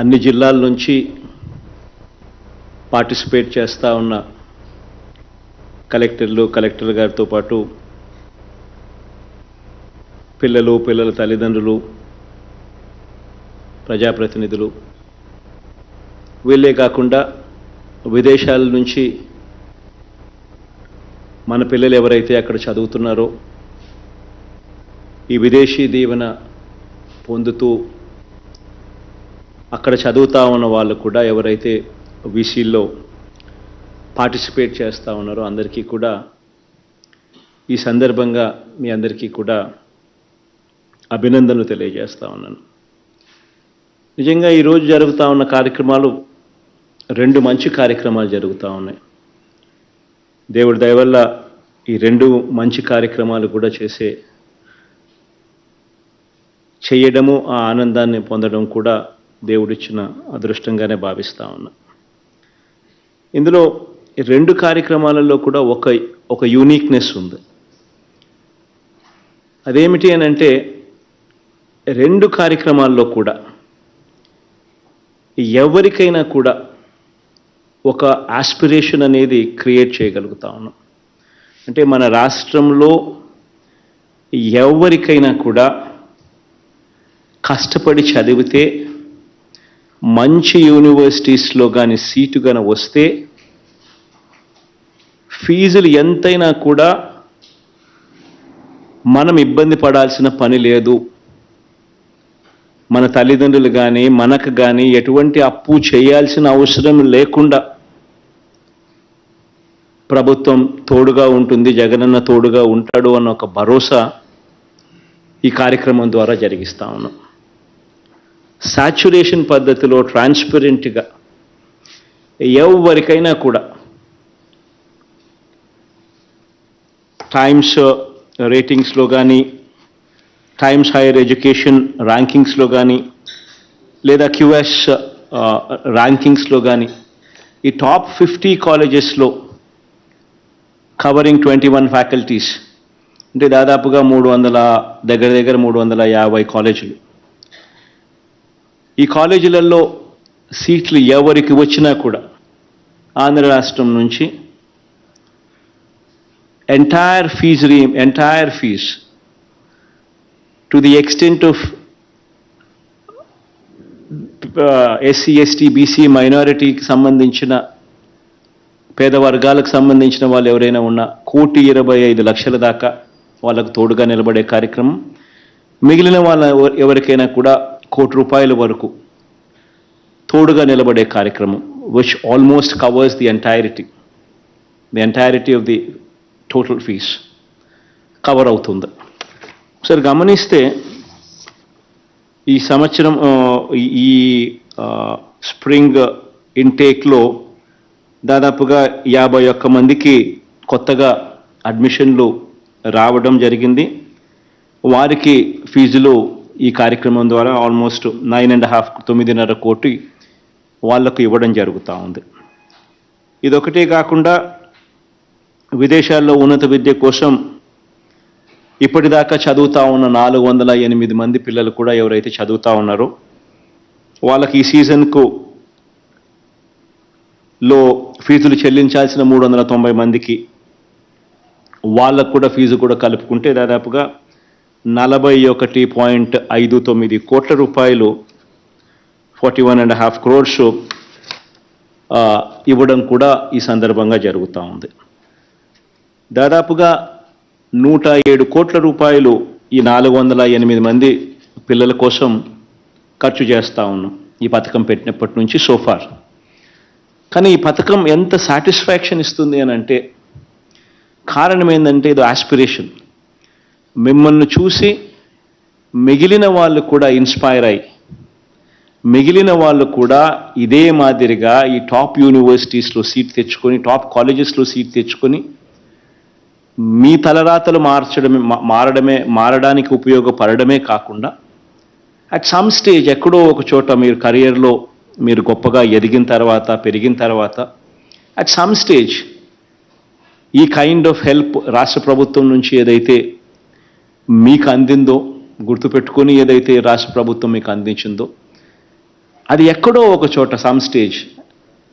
అన్ని జిల్లాల నుంచి పార్టిసిపేట్ చేస్తూ ఉన్న కలెక్టర్లు కలెక్టర్ గారితో పాటు పిల్లలు పిల్లల తల్లిదండ్రులు ప్రజాప్రతినిధులు. వీళ్ళే కాకుండా విదేశాల నుంచి మన పిల్లలు ఎవరైతే అక్కడ చదువుతున్నారో ఈ విదేశీ దీవెన పొందుతూ అక్కడ చదువుతా ఉన్న వాళ్ళు కూడా ఎవరైతే వీసీల్లో పార్టిసిపేట్ చేస్తూ ఉన్నారో అందరికీ కూడా ఈ సందర్భంగా మీ అందరికీ కూడా అభినందనలు తెలియజేస్తూ ఉన్నాను. నిజంగా ఈరోజు జరుగుతూ ఉన్న కార్యక్రమాలు రెండు మంచి కార్యక్రమాలు జరుగుతూ ఉన్నాయి. దేవుడి దయ వల్ల ఈ రెండు మంచి కార్యక్రమాలు కూడా చేసే చేయడము ఆ ఆనందాన్ని పొందడం కూడా దేవుడిచ్చిన అదృష్టంగానే భావిస్తా ఉన్నా. ఇందులో రెండు కార్యక్రమాలలో కూడా ఒక ఒక యూనిక్నెస్ ఉంది. అదేమిటి అని అంటే రెండు కార్యక్రమాల్లో కూడా ఎవరికైనా కూడా ఒక ఆస్పిరేషన్ అనేది క్రియేట్ చేయగలుగుతా ఉన్నాం. అంటే మన రాష్ట్రంలో ఎవరికైనా కూడా కష్టపడి చదివితే మంచి యూనివర్సిటీస్లో కానీ సీటు కానీ వస్తే ఫీజులు ఎంతైనా కూడా మనం ఇబ్బంది పడాల్సిన పని లేదు. మన తల్లిదండ్రులు కానీ మనకు కానీ ఎటువంటి అప్పు చేయాల్సిన అవసరం లేకుండా ప్రభుత్వం తోడుగా ఉంటుంది జగనన్న తోడుగా ఉంటాడు అన్న ఒక భరోసా ఈ కార్యక్రమం ద్వారా జరిగిస్తా ఉన్నాం. సాచ్యురేషన్ పద్ధతిలో ట్రాన్స్పరెంట్గా ఎవరికైనా కూడా టైమ్స్ రేటింగ్స్లో కానీ టైమ్స్ హైయర్ ఎడ్యుకేషన్ ర్యాంకింగ్స్లో కానీ లేదా క్యూఎస్ ర్యాంకింగ్స్లో కానీ ఈ టాప్ ఫిఫ్టీ కాలేజెస్లో కవరింగ్ ట్వంటీ వన్ ఫ్యాకల్టీస్ అంటే దాదాపుగా మూడు వందల దగ్గర దగ్గర మూడు వందల యాభై కాలేజీలు. ఈ కాలేజీలలో సీట్లు ఎవరికి వచ్చినా కూడా ఆంధ్ర రాష్ట్రం నుంచి entire fee re entire fee to the extent of SC ST BC మైనారిటీకి సంబంధించిన పేద వర్గాలకు సంబంధించిన వాళ్ళు ఎవరైనా ఉన్నా కోటి ఇరవై ఐదు లక్షల దాకా వాళ్ళకు తోడుగా నిలబడే కార్యక్రమం. మిగిలిన వాళ్ళ ఎవరికైనా కూడా కోటి రూపాయల వరకు తోడుగా నిలబడే కార్యక్రమం which almost covers the entirety the entirety of the total fee cover అవుతుంది. ఒకసారి గమనిస్తే ఈ సంవత్సరం ఈ- ఈ స్ప్రింగ్ ఇంటేక్లో దాదాపుగా యాభై ఒక్క మందికి కొత్తగా అడ్మిషన్లు రావడం జరిగింది. వారికి ఫీజులు ఈ కార్యక్రమం ద్వారా ఆల్మోస్ట్ నైన్ అండ్ హాఫ్ తొమ్మిదిన్నర కోటి వాళ్ళకు ఇవ్వడం జరుగుతూ ఉంది. ఇదొకటే కాకుండా విదేశాల్లో ఉన్నత విద్య కోసం ఇప్పటిదాకా చదువుతూ ఉన్న నాలుగు వందల ఎనిమిది మంది పిల్లలు కూడా ఎవరైతే చదువుతూ ఉన్నారో వాళ్ళకి ఈ సీజన్కు లో ఫీజులు చెల్లించాల్సిన మూడు వందల తొంభై మందికి వాళ్ళకు కూడా ఫీజు కూడా కలుపుకుంటే దాదాపుగా నలభై ఒకటి పాయింట్ ఐదు తొమ్మిది కోట్ల రూపాయలు forty one and half crores ఇవ్వడం కూడా ఈ సందర్భంగా జరుగుతూ ఉంది. దాదాపుగా నూట ఏడు కోట్ల రూపాయలు ఈ నాలుగు వందల ఎనిమిది మంది పిల్లల కోసం ఖర్చు చేస్తూ ఉన్నాం ఈ పథకం పెట్టినప్పటి నుంచి సోఫార్ కానీ ఈ పథకం ఎంత సాటిస్ఫాక్షన్ ఇస్తుంది అని అంటే కారణం ఏంటంటే ఇది ఆస్పిరేషన్ మిమ్మల్ని చూసి మిగిలిన వాళ్ళు కూడా ఇన్స్పైర్ అయ్యి మిగిలిన వాళ్ళు కూడా ఇదే మాదిరిగా ఈ టాప్ యూనివర్సిటీస్లో సీట్ తెచ్చుకొని టాప్ కాలేజెస్లో సీట్ తెచ్చుకొని మీ తలరాతలు మార్చడమే మా- మారడమే మారడానికి ఉపయోగపడడమే కాకుండా అట్ సమ్ స్టేజ్ ఎక్కడో ఒక చోట మీరు కెరియర్లో మీరు గొప్పగా ఎదిగిన తర్వాత పెరిగిన తర్వాత అట్ సమ్ స్టేజ్ ఈ కైండ్ ఆఫ్ హెల్ప్ రాష్ట్ర ప్రభుత్వం నుంచి ఏదైతే మీకు అందిందో గుర్తుపెట్టుకొని ఏదైతే రాష్ట్ర ప్రభుత్వం మీకు అందించిందో అది ఎక్కడో ఒక చోట సమ్ స్టేజ్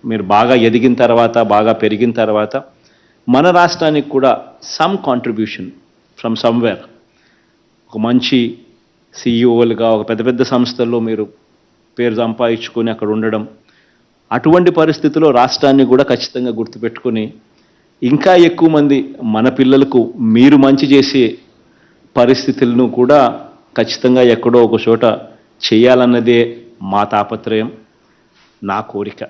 మీరు బాగా ఎదిగిన తర్వాత బాగా పెరిగిన తర్వాత మన రాష్ట్రానికి కూడా సమ్ కాంట్రిబ్యూషన్ ఫ్రమ్ సమ్వేర్ ఒక మంచి సీఈఓలుగా ఒక పెద్ద పెద్ద సంస్థల్లో మీరు పేరు సంపాదించుకొని అక్కడ ఉండడం అటువంటి పరిస్థితిలో రాష్ట్రాన్ని కూడా ఖచ్చితంగా గుర్తుపెట్టుకొని ఇంకా ఎక్కువ మంది మన పిల్లలకు మీరు మంచి చేసే పరిస్థితులను కూడా ఖచ్చితంగా ఎక్కడో ఒక చోట చేయాలన్నదే మా తాపత్రయం నా కోరిక.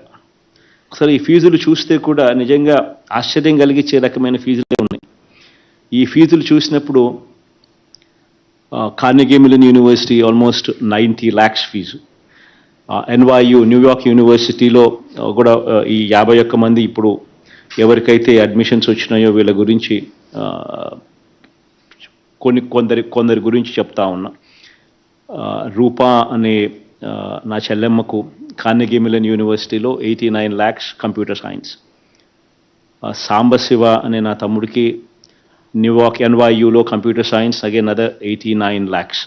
ఒకసారి ఈ ఫీజులు చూస్తే కూడా నిజంగా ఆశ్చర్యం కలిగించే రకమైన ఫీజులే ఉన్నాయి. ఈ ఫీజులు చూసినప్పుడు Carnegie Mellon university almost ninety lakhs fee. NYU New York యూనివర్సిటీలో కూడా ఈ యాభై ఒక్క మంది ఇప్పుడు ఎవరికైతే అడ్మిషన్స్ వచ్చినాయో వీళ్ళ గురించి కొన్ని కొందరి కొందరి గురించి చెప్తా ఉన్నా. రూప రూపా అనే నా చెల్లెమ్మకు కార్నెగీ మిలన్ యూనివర్సిటీలో eighty nine lakhs computer science Sambasiva అనే నా తమ్ముడికి New York ఎన్వైయులో computer science again other eighty nine lakhs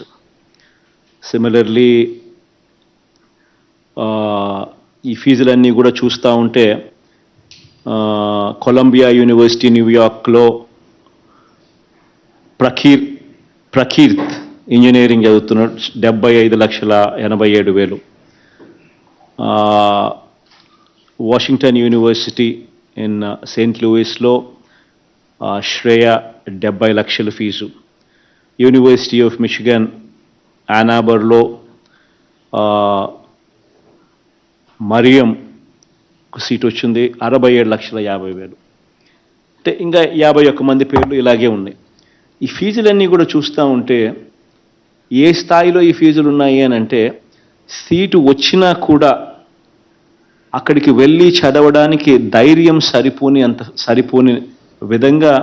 similarly ఈ ఫీజులన్నీ కూడా చూస్తూ ఉంటే కొలంబియా యూనివర్సిటీ న్యూయార్క్లో ప్రకీర్ ప్రకీర్త్ ఇంజనీరింగ్ చదువుతున్నాడు డెబ్బై ఐదు లక్షల ఎనభై ఏడు వేలు. వాషింగ్టన్ యూనివర్సిటీ ఇన్ సెయింట్ లూయిస్లో శ్రేయ డెబ్బై లక్షల ఫీజు. యూనివర్సిటీ ఆఫ్ మిచిగన్ యానాబర్లో మరియం సీట్ వచ్చింది అరవై ఏడు లక్షల యాభై వేలు. అంటే ఇంకా యాభై ఒక్క మంది పేర్లు ఇలాగే ఉన్నాయి. ఈ ఫీజులన్నీ కూడా చూస్తూ ఉంటే ఏ స్థాయిలో ఈ ఫీజులు ఉన్నాయి అని అంటే సీటు వచ్చినా కూడా అక్కడికి వెళ్ళి చదవడానికి ధైర్యం సరిపోని అంత సరిపోని విధంగా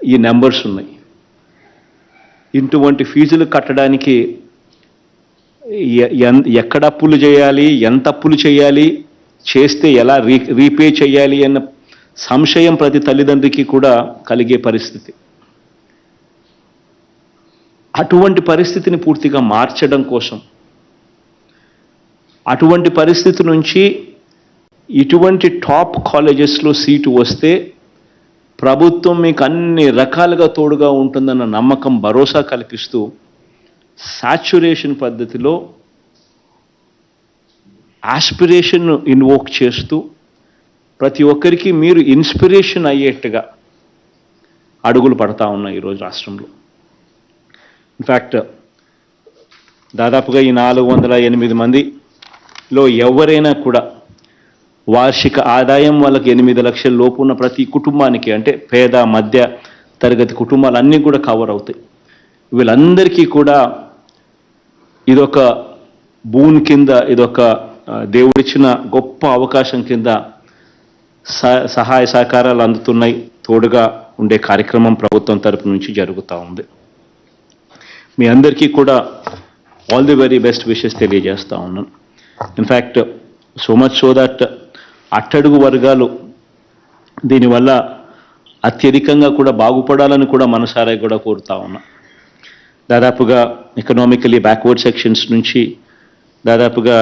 ఈ నెంబర్స్ ఉన్నాయి. ఇటువంటి ఫీజులు కట్టడానికి ఎక్కడ అప్పులు చేయాలి ఎంత అప్పులు చేయాలి చేస్తే ఎలా రీ రీపే చేయాలి అన్న సంశయం ప్రతి తల్లిదండ్రికి కూడా కలిగే పరిస్థితి. అటువంటి పరిస్థితిని పూర్తిగా మార్చడం కోసం. అటువంటి పరిస్థితి నుంచి ఇటువంటి టాప్ కాలేజెస్లో సీటు వస్తే ప్రభుత్వం మీకు అన్ని రకాలుగా తోడుగా ఉంటుందన్న నమ్మకం భరోసా కల్పిస్తూ సాచ్యురేషన్ పద్ధతిలో ఆస్పిరేషన్ను ఇన్వోక్ చేస్తూ ప్రతి ఒక్కరికి మీరు ఇన్స్పిరేషన్ అయ్యేట్టుగా అడుగులు పడతా ఉన్నాయి ఈరోజు రాష్ట్రంలో. ఇన్ఫ్యాక్ట్ దాదాపుగా ఈ నాలుగు వందల ఎనిమిది మందిలో ఎవరైనా కూడా వార్షిక ఆదాయం వాళ్ళకి ఎనిమిది లక్షల లోపు ఉన్న ప్రతి కుటుంబానికి అంటే పేద మధ్య తరగతి కుటుంబాలు అన్నీ కూడా కవర్ అవుతాయి. వీళ్ళందరికీ కూడా ఇదొక బూన్ కింద ఇదొక దేవుడిచ్చిన గొప్ప అవకాశం కింద సహాయ సహకారాలు అందుతున్నాయి. తోడుగా ఉండే కార్యక్రమం ప్రభుత్వం తరపు నుంచి జరుగుతూ ఉంది. మీ అందరికీ కూడా all the very best wishes తెలియజేస్తా ఉన్నాను. In fact so much so that అట్టడుగు వర్గాలు దీనివల్ల అత్యధికంగా కూడా బాగుపడాలని కూడా మనసారా కూడా కోరుతా ఉన్నా. దాదాపుగా ఎకనామికలీ బ్యాక్వర్డ్ సెక్షన్స్ నుంచి దాదాపుగా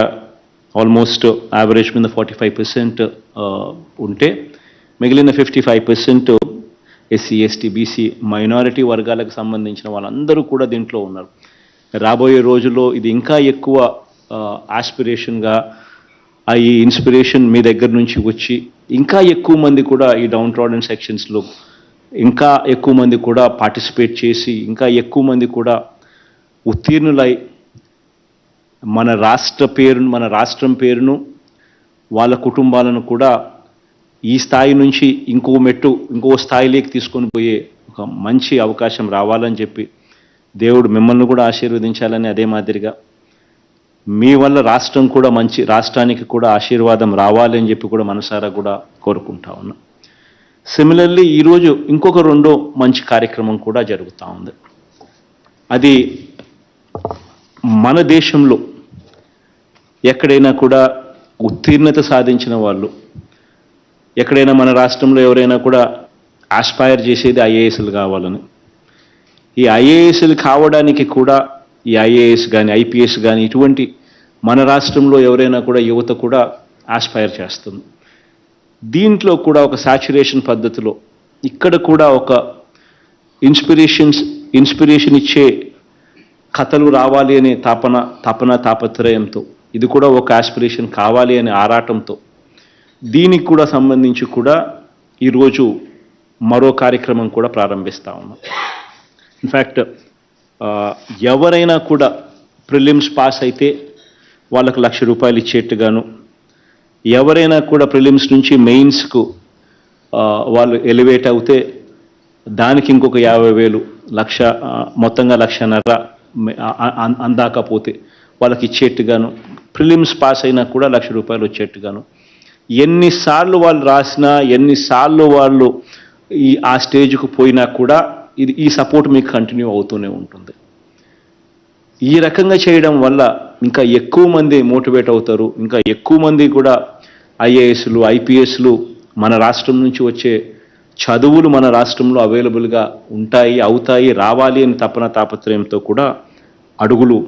ఆల్మోస్ట్ యావరేజ్ మీద ఫార్టీ ఫైవ్ పర్సెంట్ ఉంటే మిగిలిన fifty five percent SC ST BC minority వర్గాలకు సంబంధించిన వాళ్ళందరూ కూడా దీంట్లో ఉన్నారు. రాబోయే రోజుల్లో ఇది ఇంకా ఎక్కువ ఆస్పిరేషన్గా ఆ ఈ ఇన్స్పిరేషన్ మీ దగ్గర నుంచి వచ్చి ఇంకా ఎక్కువ మంది కూడా ఈ డౌన్ ట్రాడన్ సెక్షన్స్లో ఇంకా ఎక్కువ మంది కూడా పార్టిసిపేట్ చేసి ఇంకా ఎక్కువ మంది కూడా ఉత్తీర్ణులై మన రాష్ట్ర పేరును మన రాష్ట్రం పేరును వాళ్ళ కుటుంబాలను కూడా ఈ స్థాయి నుంచి ఇంకో మెట్టు ఇంకో స్థాయిలోకి తీసుకొని పోయే ఒక మంచి అవకాశం రావాలని చెప్పి దేవుడు మిమ్మల్ని కూడా ఆశీర్వదించాలని అదే మాదిరిగా మీ వల్ల రాష్ట్రం కూడా మంచి రాష్ట్రానికి కూడా ఆశీర్వాదం రావాలి అని చెప్పి కూడా మనసారా కూడా కోరుకుంటా ఉన్నా. సిమిలర్లీ ఈరోజు ఇంకొక రెండో మంచి కార్యక్రమం కూడా జరుగుతూ ఉంది. అది మన దేశంలో ఎక్కడైనా కూడా ఉత్తీర్ణత సాధించిన వాళ్ళు ఎక్కడైనా మన రాష్ట్రంలో ఎవరైనా కూడా ఆస్పైర్ చేసేది ఐఏఎస్లు కావాలని. ఈ ఐఏఎస్లు కావడానికి కూడా ఈ ఐఏఎస్ కానీ ఐపీఎస్ కానీ ఇటువంటి మన రాష్ట్రంలో ఎవరైనా కూడా యువత కూడా ఆస్పైర్ చేస్తుంది. దీంట్లో కూడా ఒక సాచురేషన్ పద్ధతిలో ఇక్కడ కూడా ఒక ఇన్స్పిరేషన్స్ ఇన్స్పిరేషన్ ఇచ్చే కథలు రావాలి అనే తాపన తపన తాపత్రయంతో ఇది కూడా ఒక ఆస్పిరేషన్ కావాలి అనే ఆరాటంతో దీనికి కూడా సంబంధించి కూడా ఈరోజు మరో కార్యక్రమం కూడా ప్రారంభిస్తూ ఉన్నాం. ఇన్ఫ్యాక్ట్ ఎవరైనా కూడా ప్రిలిమ్స్ పాస్ అయితే వాళ్ళకు లక్ష రూపాయలు ఇచ్చేట్టుగాను ఎవరైనా కూడా ప్రిలిమ్స్ నుంచి మెయిన్స్కు వాళ్ళు ఎలివేట్ అవుతే దానికి ఇంకొక యాభై వేలు లక్ష మొత్తంగా లక్షన్నర అందాకపోతే వాళ్ళకి ఇచ్చేట్టుగాను ప్రిలిమ్స్ పాస్ అయినా కూడా లక్ష రూపాయలు వచ్చేట్టుగాను ఎన్నిసార్లు వాళ్ళు రాసినా ఎన్నిసార్లు వాళ్ళు ఈ ఆ స్టేజ్కు పోయినా కూడా ఇది ఈ సపోర్ట్ మీకు కంటిన్యూ అవుతూనే ఉంటుంది. ఈ రకంగా చేయడం వల్ల ఇంకా ఎక్కువ మంది మోటివేట్ అవుతారు. ఇంకా ఎక్కువ మంది కూడా ఐఏఎస్లు ఐపీఎస్లు మన రాష్ట్రం నుంచి వచ్చే చదువులు మన రాష్ట్రంలో అవైలబుల్గా ఉంటాయి అవుతాయి రావాలి అని తపన తాపత్రయంతో కూడా అడుగులు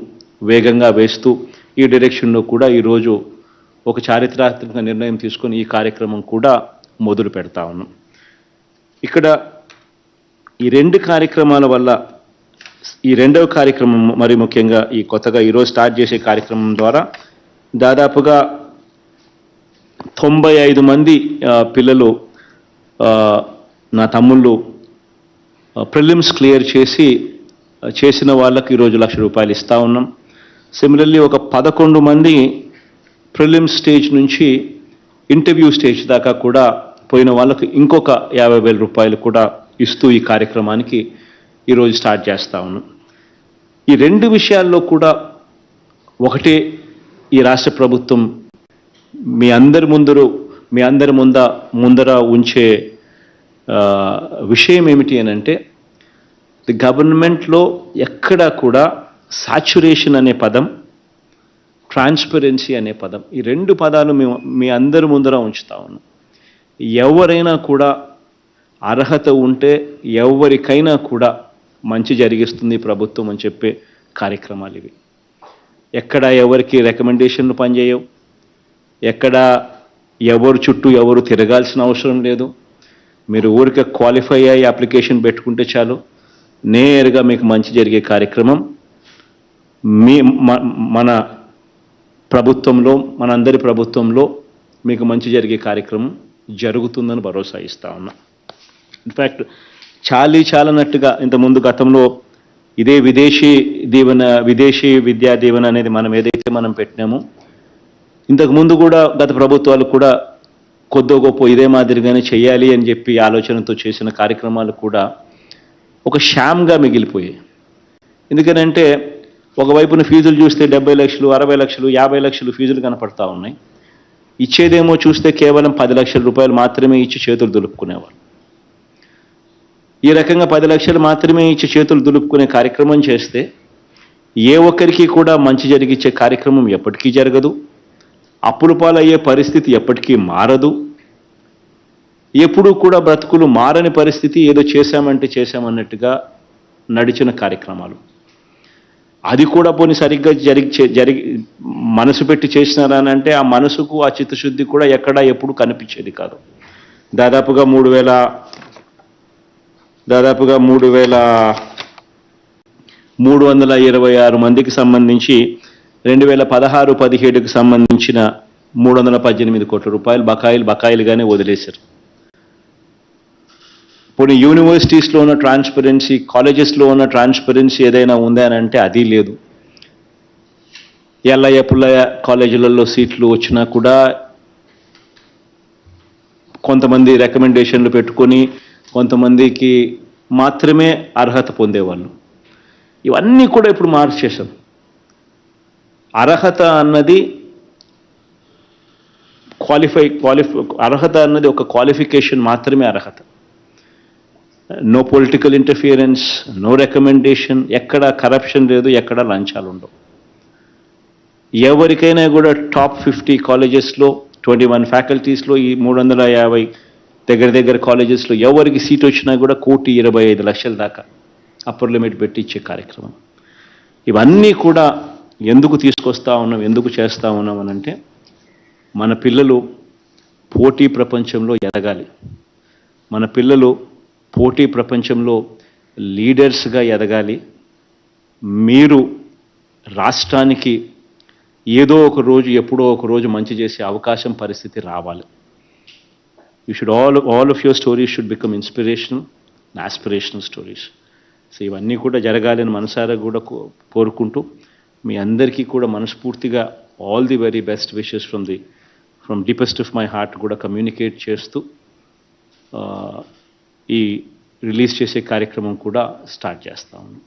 వేగంగా వేస్తూ ఈ డైరెక్షన్లో కూడా ఈరోజు ఒక చారిత్రాత్మక నిర్ణయం తీసుకొని ఈ కార్యక్రమం కూడా మొదలు పెడతా ఉన్నాం. ఇక్కడ ఈ రెండు కార్యక్రమాల వల్ల ఈ రెండవ కార్యక్రమం మరి ముఖ్యంగా ఈ కొత్తగా ఈరోజు స్టార్ట్ చేసే కార్యక్రమం ద్వారా దాదాపుగా తొంభై ఐదు మంది పిల్లలు నా తమ్ముళ్ళు ప్రిలిమ్స్ క్లియర్ చేసి చేసిన వాళ్ళకి ఈరోజు లక్ష రూపాయలు ఇస్తూ ఉన్నాం. సిమిలర్లీ ఒక పదకొండు మంది ప్రిలిమ్ స్టేజ్ నుంచి ఇంటర్వ్యూ స్టేజ్ దాకా కూడా పోయిన వాళ్ళకు ఇంకొక యాభై వేల రూపాయలు కూడా ఇస్తూ ఈ కార్యక్రమానికి ఈరోజు స్టార్ట్ చేస్తా ఉన్నాం. ఈ రెండు విషయాల్లో కూడా ఒకటే ఈ రాష్ట్ర ప్రభుత్వం మీ అందరి ముందరు మీ అందరి ముంద ముందర ఉంచే విషయం ఏమిటి అని అంటే ది గవర్నమెంట్లో ఎక్కడా కూడా సాచురేషన్ అనే పదం ట్రాన్స్పరెన్సీ అనే పదం. ఈ రెండు పదాలు మేము మీ అందరి ముందర ఉంచుతా ఉన్నాం. ఎవరైనా కూడా అర్హత ఉంటే ఎవరికైనా కూడా మంచి జరిగిస్తుంది ప్రభుత్వం అని చెప్పే కార్యక్రమాలు ఇవి. ఎక్కడ ఎవరికి రికమెండేషన్లు పనిచేయవు. ఎక్కడ ఎవరు చుట్టూ ఎవరు తిరగాల్సిన అవసరం లేదు. మీరు ఊరికే క్వాలిఫై అయ్యి అప్లికేషన్ పెట్టుకుంటే చాలు. నేరుగా మీకు మంచి జరిగే కార్యక్రమం మీ మన ప్రభుత్వంలో మనందరి ప్రభుత్వంలో మీకు మంచి జరిగే కార్యక్రమం జరుగుతుందని భరోసా ఇస్తా ఉన్నా. ఇన్ఫ్యాక్ట్ చాలీ చాలనట్టుగా ఇంతకుముందు గతంలో ఇదే విదేశీ దీవెన విదేశీ విద్యా దీవెన అనేది మనం ఏదైతే మనం పెట్టినామో ఇంతకుముందు కూడా గత ప్రభుత్వాలు కూడా కొద్దో గొప్ప ఇదే మాదిరిగానే చేయాలి అని చెప్పి ఆలోచనతో చేసిన కార్యక్రమాలు కూడా ఒక శామ్గా మిగిలిపోయాయి. ఎందుకనంటే ఒకవైపున ఫీజులు చూస్తే డెబ్బై లక్షలు అరవై లక్షలు యాభై లక్షలు ఫీజులు కనపడతా ఉన్నాయి. ఇచ్చేదేమో చూస్తే కేవలం పది లక్షల రూపాయలు మాత్రమే ఇచ్చి చేతులు దులుపుకునేవారు ఈ రకంగా పది లక్షలు మాత్రమే ఇచ్చి చేతులు దులుపుకునే కార్యక్రమం చేస్తే ఏ ఒక్కరికి కూడా మంచి జరిగించే కార్యక్రమం ఎప్పటికీ జరగదు. అప్పులు పాలయ్యే పరిస్థితి ఎప్పటికీ మారదు. ఎప్పుడూ కూడా బ్రతుకులు మారని పరిస్థితి ఏదో చేశామంటే చేశామన్నట్టుగా నడిచిన కార్యక్రమాలు. అది కూడా పోనీ సరిగ్గా జరిగి జరిగి మనసు పెట్టి చేసినారని అంటే ఆ మనసుకు ఆ చిత్తశుద్ధి కూడా ఎక్కడా ఎప్పుడు కనిపించేది కాదు. దాదాపుగా మూడు వేల దాదాపుగా మూడు వేల మూడు వందల ఇరవై ఆరు మందికి సంబంధించి రెండు వేల పదహారు పదిహేడుకి సంబంధించిన మూడు వందల పద్దెనిమిది కోట్ల రూపాయలు బకాయిలు బకాయిలుగానే వదిలేశారు. పోనీ యూనివర్సిటీస్లో ఉన్న ట్రాన్స్పరెన్సీ కాలేజెస్లో ఉన్న ట్రాన్స్పరెన్సీ ఏదైనా ఉందా అని అంటే అది లేదు. ఎల్లయ్య పుల్లయ్య కాలేజీలలో సీట్లు వచ్చినా కూడా కొంతమంది రికమెండేషన్లు పెట్టుకొని కొంతమందికి మాత్రమే అర్హత పొందేవాళ్ళు. ఇవన్నీ కూడా ఇప్పుడు మార్చేశాం అర్హత అన్నది క్వాలిఫై క్వాలిఫై అర్హత అన్నది ఒక క్వాలిఫికేషన్ మాత్రమే అర్హత. No political interference no recommendation ఎక్కడ కరప్షన్ లేదు ఎక్కడ లంచాలు ఉండవు. ఎవరికైనా కూడా టాప్ ఫిఫ్టీ కాలేజెస్లో ట్వంటీ వన్ ఫ్యాకల్టీస్లో ఈ మూడు వందల యాభై దగ్గర దగ్గర కాలేజెస్లో ఎవరికి సీట్ వచ్చినా కూడా కోటి ఇరవై ఐదు లక్షల దాకా అప్పర్ లిమిట్ పెట్టి ఇచ్చే కార్యక్రమం. ఇవన్నీ కూడా ఎందుకు తీసుకొస్తా ఉన్నాం ఎందుకు చేస్తా ఉన్నాం అని అంటే మన పిల్లలు పోటీ ప్రపంచంలో ఎదగాలి. మన పిల్లలు పోటీ ప్రపంచంలో లీడర్స్గా ఎదగాలి. మీరు రాష్ట్రానికి ఏదో ఒక రోజు ఎప్పుడో ఒక రోజు మంచి చేసే అవకాశం పరిస్థితి రావాలి. You should all all of your stories should become inspirational aspirational stories so ఇవన్నీ కూడా జరగాలని మనసారా కూడా కో- కోరుకుంటూ మీ అందరికీ కూడా మనస్ఫూర్తిగా all the very best wishes from the from deepest of my heart కూడా కమ్యూనికేట్ చేస్తూ uh, ఈ రిలీజ్ చేసే కార్యక్రమం కూడా స్టార్ట్ చేస్తాము.